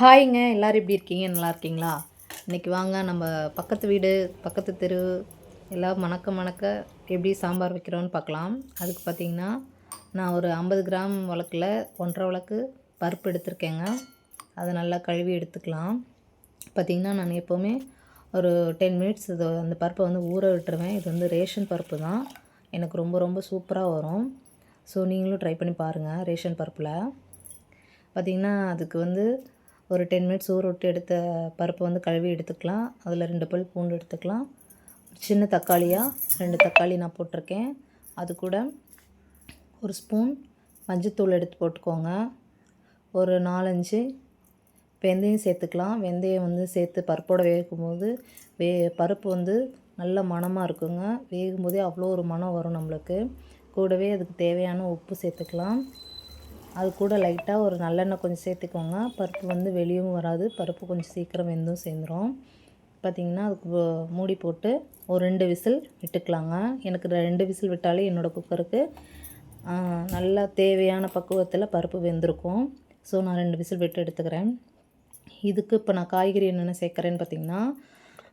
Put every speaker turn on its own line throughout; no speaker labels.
ஹாய்ங்க எல்லோரும் எப்படி இருக்கீங்க நல்லா இருக்கீங்களா இன்றைக்கி வாங்க நம்ம பக்கத்து வீடு பக்கத்து தெரு எல்லாம் மணக்க மணக்க எப்படி சாம்பார் வைக்கிறோன்னு பார்க்கலாம் அதுக்கு பார்த்திங்கன்னா நான் ஒரு ஐம்பது கிராம் வழக்கில் ஒன்றரை வழக்கு பருப்பு எடுத்திருக்கேங்க அதை நல்லா கழுவி எடுத்துக்கலாம் பார்த்திங்கன்னா நான் எப்போவுமே ஒரு டென் மினிட்ஸ் இது அந்த பருப்பை வந்து ஊற விட்டுருவேன் இது வந்து ரேஷன் பருப்பு தான் எனக்கு ரொம்ப ரொம்ப சூப்பராக வரும் ஸோ நீங்களும் ட்ரை பண்ணி பாருங்கள் ரேஷன் பருப்பில் பார்த்திங்கன்னா அதுக்கு வந்து ஒரு டென் மினிட்ஸ் ஊற விட்டு எடுத்த பருப்பு வந்து கழுவி எடுத்துக்கலாம் அதில் ரெண்டு பல் பூண்டு எடுத்துக்கலாம் சின்ன தக்காளியாக ரெண்டு தக்காளி நான் போட்டிருக்கேன் அது கூட ஒரு ஸ்பூன் மஞ்சத்தூள் எடுத்து போட்டுக்கோங்க ஒரு நாலஞ்சு வெந்தயம் சேர்த்துக்கலாம் வெந்தயம் வந்து சேர்த்து பருப்போடு வேகும் போது வே பருப்பு வந்து நல்ல மணமாக இருக்குங்க வேகும் போதே அவ்வளோ ஒரு மனம் வரும் நம்மளுக்கு கூடவே அதுக்கு தேவையான உப்பு சேர்த்துக்கலாம் அது கூட லைட்டாக ஒரு நல்லெண்ணெய் கொஞ்சம் சேர்த்துக்கோங்க பருப்பு வந்து வெளியும் வராது பருப்பு கொஞ்சம் சீக்கிரம் வெந்தும் சேர்ந்துடும் பார்த்திங்கன்னா அதுக்கு மூடி போட்டு ஒரு ரெண்டு விசில் விட்டுக்கலாங்க எனக்கு ரெண்டு விசில் விட்டாலே என்னோடய குக்கருக்கு நல்லா தேவையான பக்குவத்தில் பருப்பு வெந்திருக்கும் ஸோ நான் ரெண்டு விசில் விட்டு எடுத்துக்கிறேன் இதுக்கு இப்போ நான் காய்கறி என்னென்ன சேர்க்குறேன்னு பார்த்திங்கன்னா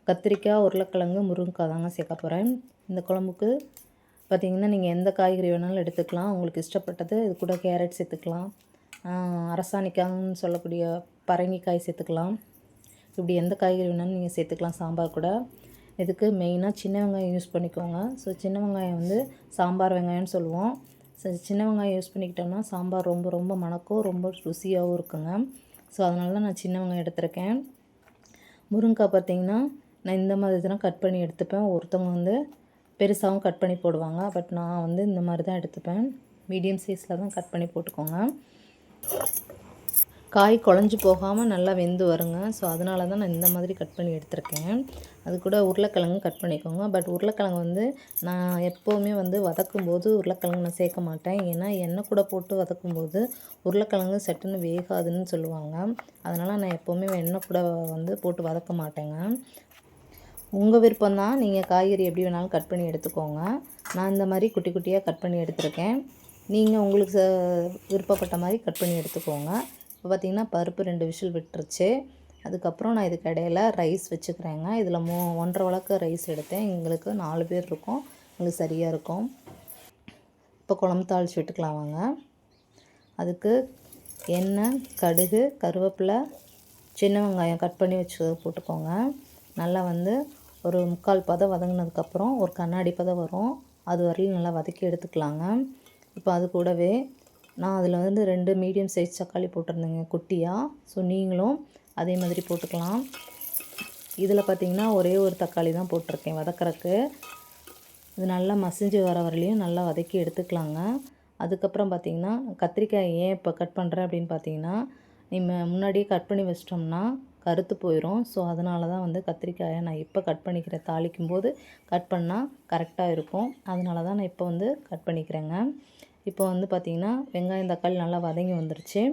கத்திரிக்காய் உருளைக்கிழங்கு முருங்கைக்காய் தாங்க சேர்க்க போகிறேன் இந்த குழம்புக்கு பார்த்திங்கன்னா நீங்கள் எந்த காய்கறி வேணாலும் எடுத்துக்கலாம் உங்களுக்கு இஷ்டப்பட்டது இது கூட கேரட் சேர்த்துக்கலாம் அரசாணிக்கான்னு சொல்லக்கூடிய பரங்கிக்காய் சேர்த்துக்கலாம் இப்படி எந்த காய்கறி வேணாலும் நீங்கள் சேர்த்துக்கலாம் சாம்பார் கூட இதுக்கு மெயினாக சின்ன வெங்காயம் யூஸ் பண்ணிக்கோங்க ஸோ சின்ன வெங்காயம் வந்து சாம்பார் வெங்காயம்னு சொல்லுவோம் ஸோ சின்ன வெங்காயம் யூஸ் பண்ணிக்கிட்டோம்னா சாம்பார் ரொம்ப ரொம்ப மணக்கும் ரொம்ப ருசியாகவும் இருக்குங்க ஸோ அதனால நான் சின்ன வெங்காயம் எடுத்திருக்கேன் முருங்கைக்காய் பார்த்திங்கன்னா நான் இந்த மாதிரி இதெல்லாம் கட் பண்ணி எடுத்துப்பேன் ஒருத்தவங்க வந்து பெருசாகவும் கட் பண்ணி போடுவாங்க பட் நான் வந்து இந்த மாதிரி தான் எடுத்துப்பேன் மீடியம் சைஸில் தான் கட் பண்ணி போட்டுக்கோங்க காய் குழஞ்சி போகாமல் நல்லா வெந்து வருங்க ஸோ அதனால தான் நான் இந்த மாதிரி கட் பண்ணி எடுத்திருக்கேன் அது கூட உருளைக்கிழங்கும் கட் பண்ணிக்கோங்க பட் உருளைக்கிழங்கு வந்து நான் எப்போவுமே வந்து வதக்கும் போது உருளைக்கிழங்கு நான் சேர்க்க மாட்டேன் ஏன்னா எண்ணெய் கூட போட்டு வதக்கும் போது உருளைக்கிழங்கு சட்டுன்னு வேகாதுன்னு சொல்லுவாங்க அதனால் நான் எப்போவுமே எண்ணெய் கூட வந்து போட்டு வதக்க மாட்டேங்க உங்கள் விருப்பம் தான் நீங்கள் காய்கறி எப்படி வேணாலும் கட் பண்ணி எடுத்துக்கோங்க நான் இந்த மாதிரி குட்டி குட்டியாக கட் பண்ணி எடுத்திருக்கேன் நீங்கள் உங்களுக்கு விருப்பப்பட்ட மாதிரி கட் பண்ணி எடுத்துக்கோங்க இப்போ பார்த்திங்கன்னா பருப்பு ரெண்டு விஷல் விட்டுருச்சு அதுக்கப்புறம் நான் இதுக்கு இடையில ரைஸ் வச்சுக்கிறேங்க இதில் மூ ஒன்றரை வழக்கு ரைஸ் எடுத்தேன் எங்களுக்கு நாலு பேர் இருக்கும் எங்களுக்கு சரியாக இருக்கும் இப்போ குழம்பு தாளிச்சு விட்டுக்கலாம் வாங்க அதுக்கு எண்ணெய் கடுகு கருவேப்பிலை சின்ன வெங்காயம் கட் பண்ணி வச்சு போட்டுக்கோங்க நல்லா வந்து ஒரு முக்கால் பதம் வதங்கினதுக்கப்புறம் ஒரு கண்ணாடி பதம் வரும் அது வரையும் நல்லா வதக்கி எடுத்துக்கலாங்க இப்போ அது கூடவே நான் அதில் வந்து ரெண்டு மீடியம் சைஸ் தக்காளி போட்டிருந்தேங்க குட்டியாக ஸோ நீங்களும் அதே மாதிரி போட்டுக்கலாம் இதில் பார்த்திங்கன்னா ஒரே ஒரு தக்காளி தான் போட்டிருக்கேன் வதக்கிறக்கு இது நல்லா மசிஞ்சு வர வரலையும் நல்லா வதக்கி எடுத்துக்கலாங்க அதுக்கப்புறம் பார்த்திங்கன்னா கத்திரிக்காய் ஏன் இப்போ கட் பண்ணுறேன் அப்படின்னு பார்த்தீங்கன்னா நம்ம முன்னாடியே கட் பண்ணி வச்சிட்டோம்னா கருத்து போயிடும் ஸோ அதனால தான் வந்து கத்திரிக்காயை நான் இப்போ கட் பண்ணிக்கிறேன் தாளிக்கும் போது கட் பண்ணால் கரெக்டாக இருக்கும் அதனால தான் நான் இப்போ வந்து கட் பண்ணிக்கிறேங்க இப்போ வந்து பார்த்திங்கன்னா வெங்காயம் தக்காளி நல்லா வதங்கி வந்துருச்சு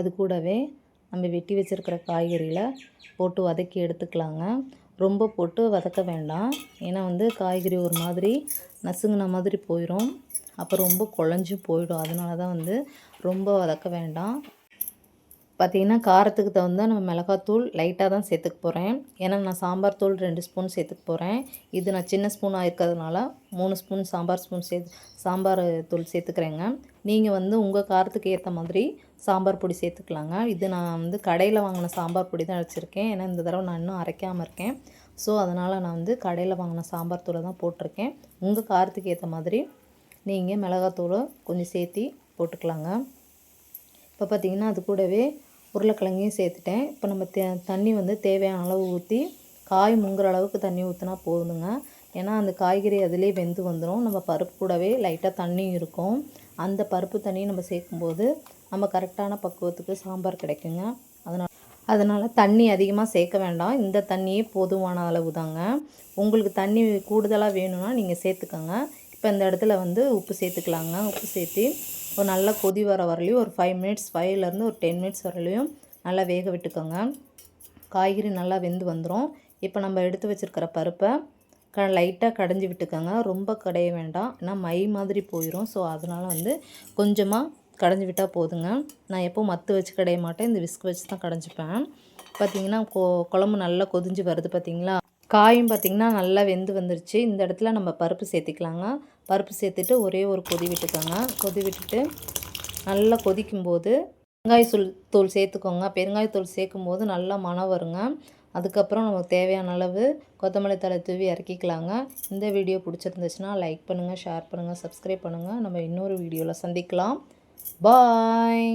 அது கூடவே நம்ம வெட்டி வச்சுருக்கிற காய்கறியில் போட்டு வதக்கி எடுத்துக்கலாங்க ரொம்ப போட்டு வதக்க வேண்டாம் ஏன்னா வந்து காய்கறி ஒரு மாதிரி நசுங்கின மாதிரி போயிடும் அப்போ ரொம்ப குழஞ்சும் போயிடும் அதனால தான் வந்து ரொம்ப வதக்க வேண்டாம் பார்த்திங்கன்னா காரத்துக்கு தகுந்த நம்ம மிளகாத்தூள் லைட்டாக தான் சேர்த்துக்க போகிறேன் ஏன்னா நான் சாம்பார் தூள் ரெண்டு ஸ்பூன் சேர்த்துக்க போகிறேன் இது நான் சின்ன ஸ்பூனாக இருக்கிறதுனால மூணு ஸ்பூன் சாம்பார் ஸ்பூன் சே சாம்பார் தூள் சேர்த்துக்கிறேங்க நீங்கள் வந்து உங்கள் காரத்துக்கு ஏற்ற மாதிரி சாம்பார் பொடி சேர்த்துக்கலாங்க இது நான் வந்து கடையில் வாங்கின சாம்பார் பொடி தான் வச்சுருக்கேன் ஏன்னா இந்த தடவை நான் இன்னும் அரைக்காமல் இருக்கேன் ஸோ அதனால் நான் வந்து கடையில் வாங்கின சாம்பார் தூளை தான் போட்டிருக்கேன் உங்கள் காரத்துக்கு ஏற்ற மாதிரி நீங்கள் மிளகாத்தூளை கொஞ்சம் சேர்த்தி போட்டுக்கலாங்க இப்போ பார்த்திங்கன்னா அது கூடவே உருளைக்கிழங்கையும் சேர்த்துட்டேன் இப்போ நம்ம தே தண்ணி வந்து தேவையான அளவு ஊற்றி காய் முங்குற அளவுக்கு தண்ணி ஊற்றினா போதுங்க ஏன்னா அந்த காய்கறி அதிலே வெந்து வந்துடும் நம்ம பருப்பு கூடவே லைட்டாக தண்ணியும் இருக்கும் அந்த பருப்பு தண்ணியும் நம்ம சேர்க்கும்போது நம்ம கரெக்டான பக்குவத்துக்கு சாம்பார் கிடைக்குங்க அதனால் அதனால் தண்ணி அதிகமாக சேர்க்க வேண்டாம் இந்த தண்ணியே போதுமான அளவு தாங்க உங்களுக்கு தண்ணி கூடுதலாக வேணும்னா நீங்கள் சேர்த்துக்கோங்க இப்போ இந்த இடத்துல வந்து உப்பு சேர்த்துக்கலாங்க உப்பு சேர்த்து ஒரு நல்லா கொதி வர வரலையும் ஒரு ஃபைவ் மினிட்ஸ் ஃபைவ்லேருந்து ஒரு டென் மினிட்ஸ் வரலையும் நல்லா வேக விட்டுக்கோங்க காய்கறி நல்லா வெந்து வந்துடும் இப்போ நம்ம எடுத்து வச்சுருக்கிற பருப்பை க லைட்டாக கடைஞ்சி விட்டுக்கோங்க ரொம்ப கடைய வேண்டாம் ஏன்னா மை மாதிரி போயிடும் ஸோ அதனால் வந்து கொஞ்சமாக கடைஞ்சி விட்டால் போதுங்க நான் எப்போவும் மத்து வச்சு கடைய மாட்டேன் இந்த விஸ்க் வச்சு தான் கடைஞ்சிப்பேன் பார்த்திங்கன்னா கொ குழம்பு நல்லா கொதிஞ்சு வருது பார்த்திங்களா காயும் பார்த்திங்கன்னா நல்லா வெந்து வந்துருச்சு இந்த இடத்துல நம்ம பருப்பு சேர்த்திக்கலாங்க பருப்பு சேர்த்துட்டு ஒரே ஒரு கொதி விட்டுக்கோங்க கொதி விட்டுட்டு நல்லா கொதிக்கும்போது பெருங்காயத்தூள் தூள் சேர்த்துக்கோங்க பெருங்காயத்தூள் சேர்க்கும் போது நல்லா மனம் வருங்க அதுக்கப்புறம் நமக்கு தேவையான அளவு கொத்தமல்லி தலை தூவி இறக்கிக்கலாங்க இந்த வீடியோ பிடிச்சிருந்துச்சுன்னா லைக் பண்ணுங்கள் ஷேர் பண்ணுங்கள் சப்ஸ்கிரைப் பண்ணுங்கள் நம்ம இன்னொரு வீடியோவில் சந்திக்கலாம் பாய்